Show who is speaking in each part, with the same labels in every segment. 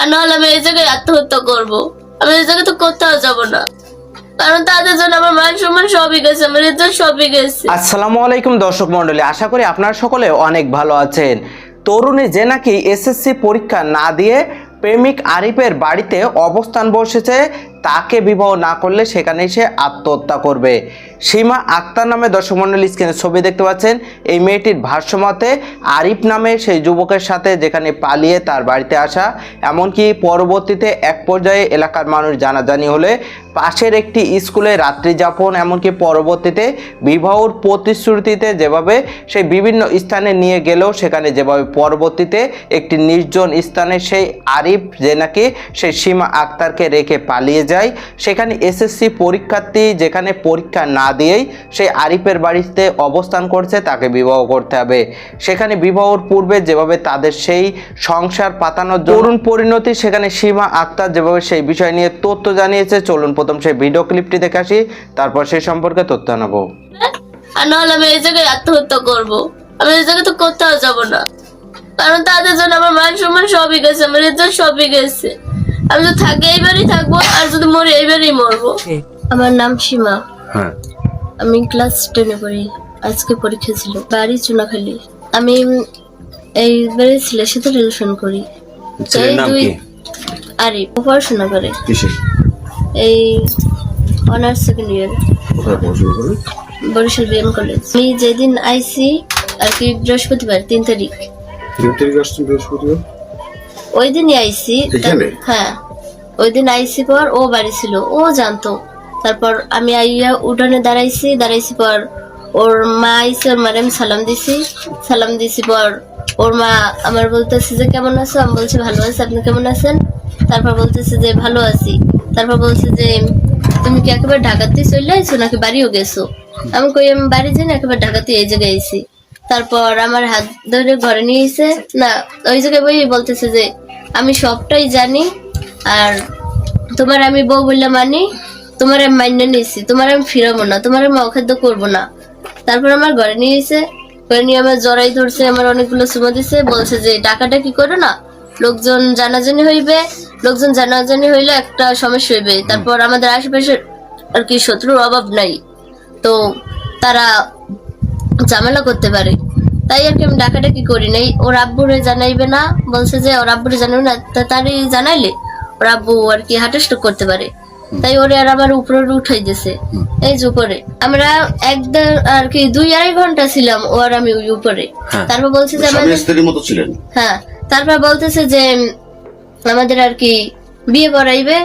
Speaker 1: আর নাহলে আমি এই জায়গায় আত্মহত্যা করব। আমি এই জায়গায় তো কোথাও যাব না। কারণ তাদের জন্য আমার গেছে
Speaker 2: আসসালামু আলাইকুম দর্শক আশা করি আপনারা সকলে অনেক ভালো আছেন। তরুণী যে নাকি এসএসসি পরীক্ষা না দিয়ে প্রেমিক আরিফের বাড়িতে অবস্থান বসেছে তাকে বিবাহ না করলে সেখানেই সে আত্মহত্যা করবে। সীমা আক্তার নামে দর্শক মণ্ডলী স্ক্রিনে ছবি দেখতে পাচ্ছেন। এই মেয়েটির ভাষ্যমতে আরিফ নামে সেই যুবকের সাথে যেখানে পালিয়ে তার বাড়িতে আসা, এমনকি পরবর্তীতে এক পর্যায়ে এলাকার মানুষ জানাজানি হলে পাশের একটি স্কুলে রাত্রি যাপন, এমনকি পরবর্তীতে বিবাহর প্রতিশ্রুতিতে যেভাবে সেই বিভিন্ন স্থানে নিয়ে গেলেও সেখানে যেভাবে পরবর্তীতে একটি নির্জন স্থানে সেই আরিফ যে নাকি সেই সীমা আক্তারকে রেখে পালিয়ে যায়, সেখানে এসএসসি পরীক্ষার্থী যেখানে পরীক্ষা না দিয়েই সেই আরিফের বাড়িতে অবস্থান করছে, তাকে বিবাহ করতে হবে। সেখানে বিবাহর পূর্বে যেভাবে তাদের সেই সংসার পাতানোর তরুণ পরিণতি, সেখানে সীমা আক্তার যেভাবে সেই বিষয় নিয়ে তথ্য জানিয়েছে, চলুন প্রথম সেই ভিডিও ক্লিপটি দেখে আসি তারপর সেই সম্পর্কে তথ্য নেব
Speaker 1: আর নাহলে আমি এই জায়গায় আত্মহত্যা করব। আমি এই জায়গায় তো কোথাও যাব না। কারণ তাদের জন্য আমার মান সম্মান সবই গেছে আমার ইজ্জত সবই গেছে। আমি তো থাকি এইবারই থাকব আর যদি মরি এইবারই মরবো। আমার নাম সীমা।
Speaker 3: হ্যাঁ।
Speaker 1: আমি ক্লাস টেনে পড়ি আজকে পরীক্ষা ছিল বাড়ি চুনাখালি। আমি এইবারে ছেলের সাথে রিলেশন করি।
Speaker 3: ছেলের নাম কি?
Speaker 1: আরে ও পড়াশোনা করে।
Speaker 3: কিসে
Speaker 1: এই অনার্স সেকেন্ড ইয়ার
Speaker 3: কোথায় পড়াশোনা করে
Speaker 1: বরিশাল বিএম কলেজ আমি যেদিন আইসি আর কি বৃহস্পতিবার তিন তারিখ।
Speaker 3: তিন তারিখ আসছেন বৃহস্পতিবার?
Speaker 1: ওই দিনই আইসি
Speaker 3: এখানে?
Speaker 1: হ্যাঁ। ওই দিন আইসি পর ও বাড়ি ছিল ও জানতো। তারপর আমি আইয়া উঠানে দাঁড়াইছি দাঁড়াইছি পর ওর মা আইসি ওর মারে আমি সালাম দিছি। সালাম দিছি পর ওর মা আমার বলতেছে যে কেমন আছো? আমি বলছি ভালো আছি। আপনি কেমন আছেন? তারপর বলতেছে যে ভালো আছি। তারপর বলছে যে, তুমি কি একেবারে ঢাকাতে চলে আইছো নাকি বাড়িও গেছো? আমি কই, আমি বাড়ি যাই না, একেবারে ঢাকাতে এই জায়গায় আইছি। তারপর আমার হাত ধরে ঘরে নিয়ে না, ওই জায়গায় বই বলতেছে যে, আমি সবটাই জানি আর তোমার আমি বউ বললে মানি, তোমার আমি মান্য নিয়েছি, তোমার আমি ফিরাবো না, তোমার আমি অখাদ্য করব না। তারপর আমার ঘরে নিয়ে এসে, ঘরে নিয়ে আমার জড়াই ধরছে, আমার অনেকগুলো সুমা দিছে, বলছে যে, টাকাটা কি করো না লোকজন জানাজানি হইবে লোকজন জানাজানি হইলে একটা সমস্যা হইবে। তারপর আমাদের আশেপাশে আর কি শত্রুর অভাব নাই। তো তারা ঝামেলা করতে পারে। তাই আর কি আমি ডাকাডাকি করি নাই। ওর আব্বুরে জানাইবে না বলছে যে ওর আব্বুরে জানাবে না তা তারই জানাইলে ওর আব্বু আর কি হার্ট স্ট্রোক করতে পারে। তাই ওরে আর আমার উপরে উঠাই দিছে এই যে উপরে। আমরা একদম আর কি দুই আড়াই ঘণ্টা ছিলাম ও আর আমি ওই উপরে।
Speaker 3: হ্যাঁ।
Speaker 1: তারপর বলছে যে আমাদের
Speaker 3: ছিলেন।
Speaker 1: হ্যাঁ। তারপর বলতেছে যে আমাদের আর কি বিয়ে পড়াইবে।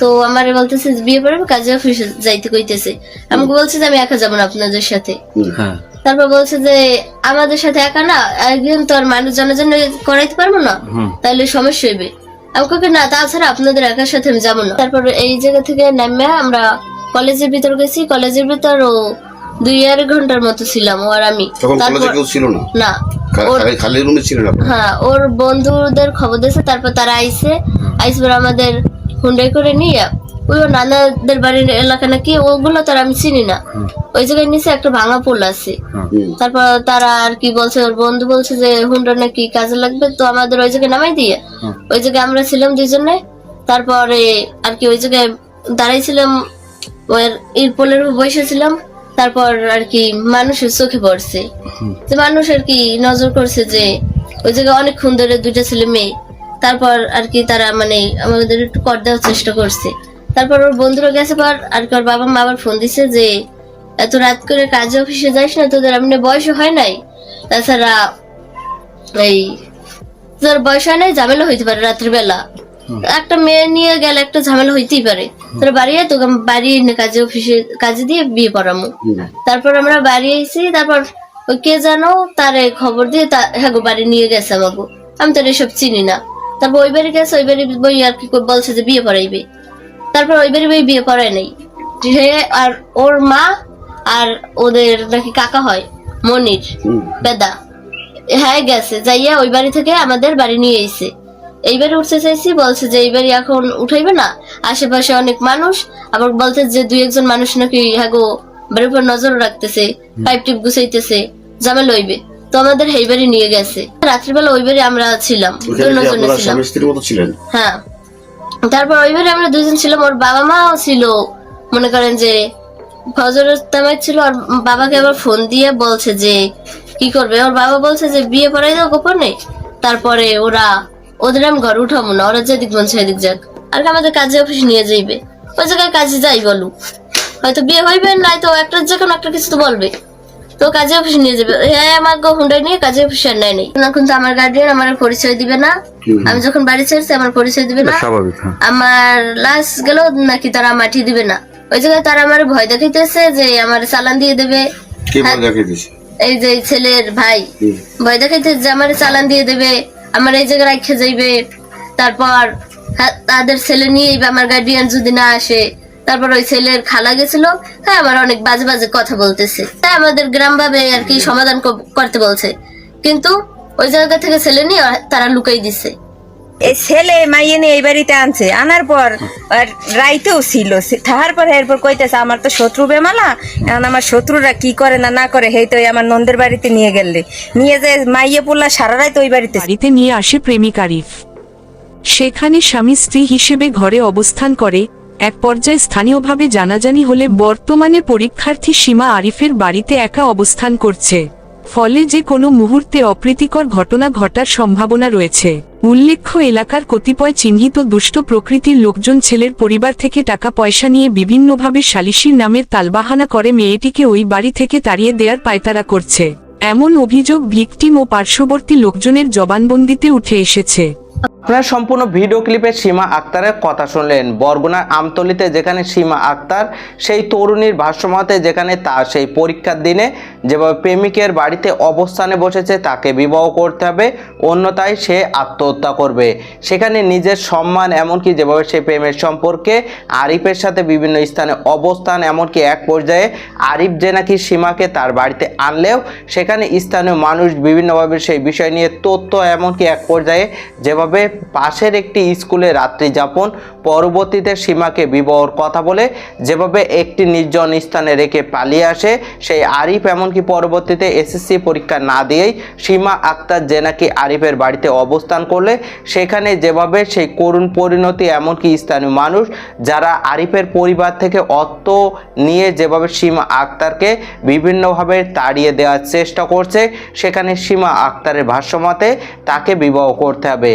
Speaker 1: তো আমার বলতেছে বিয়ে পড়াইবে কাজে অফিসে যাইতে কইতেছে। আমাকে বলছে যে আমি একা যাব না আপনাদের সাথে।
Speaker 3: হ্যাঁ।
Speaker 1: তারপর বলছে যে আমাদের সাথে একা না একদিন তো আর মানুষ জন্য করাইতে পারব না। তাহলে সমস্যা হইবে। আমাকে না তাছাড়া আপনাদের একার সাথে আমি যাব না। তারপর এই জায়গা থেকে নামে আমরা কলেজের ভিতর গেছি। কলেজের ভিতর ও দুই আড়াই ঘণ্টার মতো ছিলাম ও আর আমি।
Speaker 3: তখন কলেজে
Speaker 1: তারপর
Speaker 3: কেউ ছিল না? খালি- রুমে
Speaker 1: হ্যাঁ ওর বন্ধুদের খবর দিয়েছে তারপর তারা আইসে আইসে পর আমাদের হুন্ডাই করে নিয়ে ওই নানাদের বাড়ির এলাকা নাকি ওগুলো তার আমি চিনি না। ওই জায়গায় নিচে একটা ভাঙা পোল আছে। তারপর তারা আর কি বলছে ওর বন্ধু বলছে যে হুন্ডা নাকি কাজে লাগবে তো আমাদের ওই জায়গায় নামাই দিয়ে ওই জায়গায় আমরা ছিলাম দুজনে তারপরে আর কি ওই জায়গায় দাঁড়াইছিলাম ওর এর পোলের উপর বসেছিলাম তারপর আর কি মানুষের চোখে পড়ছে। যে মানুষ আর কি নজর করছে যে ওই জায়গায় অনেকক্ষণ ধরে দুইটা ছেলে মেয়ে তারপর আর কি তারা মানে আমাদের একটু কর দেওয়ার চেষ্টা করছে। তারপর ওর বন্ধুরা গেছে পর আর কি ওর বাবা মা আবার ফোন দিছে যে এত রাত করে কাজে অফিসে যাইস না তোদের এমনি বয়স হয় নাই? তাছাড়া এই তোর বয়স হয় নাই ঝামেলা হইতে পারে রাত্রিবেলা। একটা মেয়ে নিয়ে গেলে একটা ঝামেলা হইতেই পারে। তোর বাড়ি আয়, তোকে বাড়ি এনে কাজে অফিসে কাজে দিয়ে বিয়ে পড়ামো। তারপর আমরা বাড়ি আইছি তারপর ওই কে জানো তারে খবর দিয়ে তা- হ্যাঁ বাড়ি নিয়ে গেছে আমাকে। আমি তো এসব চিনি না। তারপর ওই বাড়ি গেছে ওই বাড়ি বই আর কি বলছে যে বিয়ে পড়াইবে। তারপর ওই বাড়ি বই বিয়ে পড়ায় নাই। সে আর ওর মা আর ওদের নাকি কাকা হয় মনির বেদা। হ্যাঁ গেছে যাইয়া ওই বাড়ি থেকে আমাদের বাড়ি নিয়ে এসে এইবারে উঠতে চাইছি বলছে যে এইবারে এখন উঠাইবে না। আশেপাশে অনেক মানুষ আবার বলছে যে দুই একজন মানুষ নাকি হ্যাগো বাড়ির উপর নজর রাখতেছে পাইপ টিপ গুছাইতেছে জামা লইবে তো আমাদের এই বাড়ি নিয়ে গেছে। রাত্রিবেলা ওই বাড়ি আমরা ছিলাম দুজনে
Speaker 3: ছিলেন?
Speaker 1: হ্যাঁ। তারপর ওই বাড়ি আমরা দুজন ছিলাম ওর বাবা মাও ছিল। মনে করেন যে ফজরের তামাক ছিল আর বাবাকে আবার ফোন দিয়ে বলছে যে কি করবে? ওর বাবা বলছে যে বিয়ে পড়াই দাও গোপনে। তারপরে ওরা ওদের আমি ঘর উঠাবো না ওরা যেদিক মন সেদিক যাক। আর আমাদের কাজে অফিস নিয়ে যাইবে। ওই জায়গায় কাজে যাই বলু হয়তো বিয়ে হইবে নাই তো একটা যে কোনো একটা কিছু তো বলবে। তো কাজে অফিস নিয়ে যাবে। হ্যাঁ আমার হুন্ডাই নিয়ে কাজে অফিসে আর নেয় নেই। না কিন্তু আমার গার্ডিয়ান আমার পরিচয় দিবে না। আমি যখন বাড়ি ছেড়েছি আমার পরিচয় দিবে না।
Speaker 3: হ্যাঁ।
Speaker 1: আমার লাশ গেল নাকি তারা মাটি দিবে না। ওই জায়গায় তারা আমার ভয় দেখাইতেছে যে আমার চালান দিয়ে দেবে। হ্যাঁ। এই যে ছেলের ভাই। ভয় দেখাইতেছে যে আমার চালান দিয়ে দেবে। আমার এই জায়গায় রাখা যাইবে। তারপর হ্যাঁ, তাদের ছেলে নিয়ে আমার গার্ডিয়ান যদি না আসে তারপর ওই ছেলের খালা গেছিল হ্যাঁ আমার অনেক বাজে বাজে কথা বলতেছে। হ্যাঁ আমাদের গ্রাম ভাবে আর কি সমাধান করতে বলছে। কিন্তু ওই জায়গা থেকে ছেলে নিয়ে তারা লুকাই দিছে।
Speaker 4: ছেলে মাইয়ে নিয়ে এই বাড়িতে আনছে। আনার পর আর রাইতেও ছিল। তাহার পর এরপর কইতেছে, আমার তো শত্রু বেমালা। এখন আমার শত্রুরা কি করে না না করে, হেই তো আমার নন্দের বাড়িতে নিয়ে গেলে। নিয়ে যে মাইয়ে পোলা সারা রাত ওই বাড়িতে
Speaker 5: বাড়িতে নিয়ে আসে প্রেমিক আরিফ। সেখানে স্বামী স্ত্রী হিসেবে ঘরে অবস্থান করে। এক পর্যায়ে স্থানীয়ভাবে জানাজানি হলে বর্তমানে পরীক্ষার্থী সীমা আরিফের বাড়িতে একা অবস্থান করছে। ফলে যে কোনো মুহূর্তে অপ্রীতিকর ঘটনা ঘটার সম্ভাবনা রয়েছে। উল্লেখ্য এলাকার কতিপয় চিহ্নিত দুষ্ট প্রকৃতির লোকজন ছেলের পরিবার থেকে টাকা পয়সা নিয়ে বিভিন্নভাবে সালিশির নামের তালবাহানা করে মেয়েটিকে ওই বাড়ি থেকে তাড়িয়ে দেয়ার পায়তারা করছে। এমন অভিযোগ ভিকটিম ও পার্শ্ববর্তী লোকজনের জবানবন্দিতে উঠে এসেছে।
Speaker 2: আপনারা সম্পূর্ণ ভিডিও ক্লিপে সীমা আক্তারের কথা শুনলেন। বরগুনার আমতলিতে যেখানে সীমা আক্তার, সেই তরুণীর ভাষ্যমতে যেখানে তা সেই পরীক্ষার দিনে যেভাবে প্রেমিকের বাড়িতে অবস্থানে বসেছে, তাকে বিবাহ করতে হবে, অন্যথায় সে আত্মহত্যা করবে। সেখানে নিজের সম্মান, এমনকি যেভাবে সে প্রেমের সম্পর্কে আরিফের সাথে বিভিন্ন স্থানে অবস্থান, এমনকি এক পর্যায়ে আরিফ যে নাকি সীমাকে তার বাড়িতে আনলেও, সেখানে স্থানীয় মানুষ বিভিন্নভাবে সেই বিষয় নিয়ে তথ্য, এমনকি এক পর্যায়ে যেভাবে পাশের একটি স্কুলে রাত্রি যাপন, পরবর্তীতে সীমাকে বিবাহর কথা বলে যেভাবে একটি নির্জন স্থানে রেখে পালিয়ে আসে, সেই আরিফ এমনকি পরবর্তীতে এসএসসি পরীক্ষা না দিয়েই সীমা আক্তার যে নাকি আরিফের বাড়িতে অবস্থান করলে, সেখানে যেভাবে সেই করুণ পরিণতি এমনকি স্থানীয় মানুষ যারা আরিফের পরিবার থেকে অর্থ নিয়ে যেভাবে সীমা আক্তারকে বিভিন্নভাবে তাড়িয়ে দেওয়ার চেষ্টা করছে, সেখানে সীমা আক্তারের ভাষ্যমতে তাকে বিবাহ করতে হবে।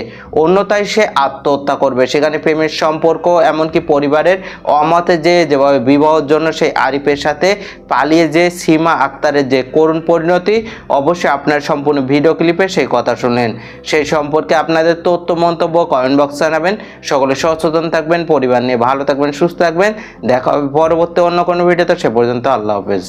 Speaker 2: অন্যথায় সে আত্মহত্যা করবে। সেখানে প্রেমের সম্পর্ক, এমনকি পরিবারের অমতে যে যেভাবে বিবাহের জন্য সেই আরিফের সাথে পালিয়ে যে সীমা আক্তারের যে করুণ পরিণতি, অবশ্যই আপনার সম্পূর্ণ ভিডিও ক্লিপে সেই কথা শুনলেন। সেই সম্পর্কে আপনাদের তথ্য, মন্তব্য কমেন্ট বক্সে জানাবেন। সকলে সচেতন থাকবেন, পরিবার নিয়ে ভালো থাকবেন, সুস্থ থাকবেন। দেখা হবে পরবর্তী অন্য কোনো ভিডিওতে। সে পর্যন্ত আল্লাহ হাফেজ।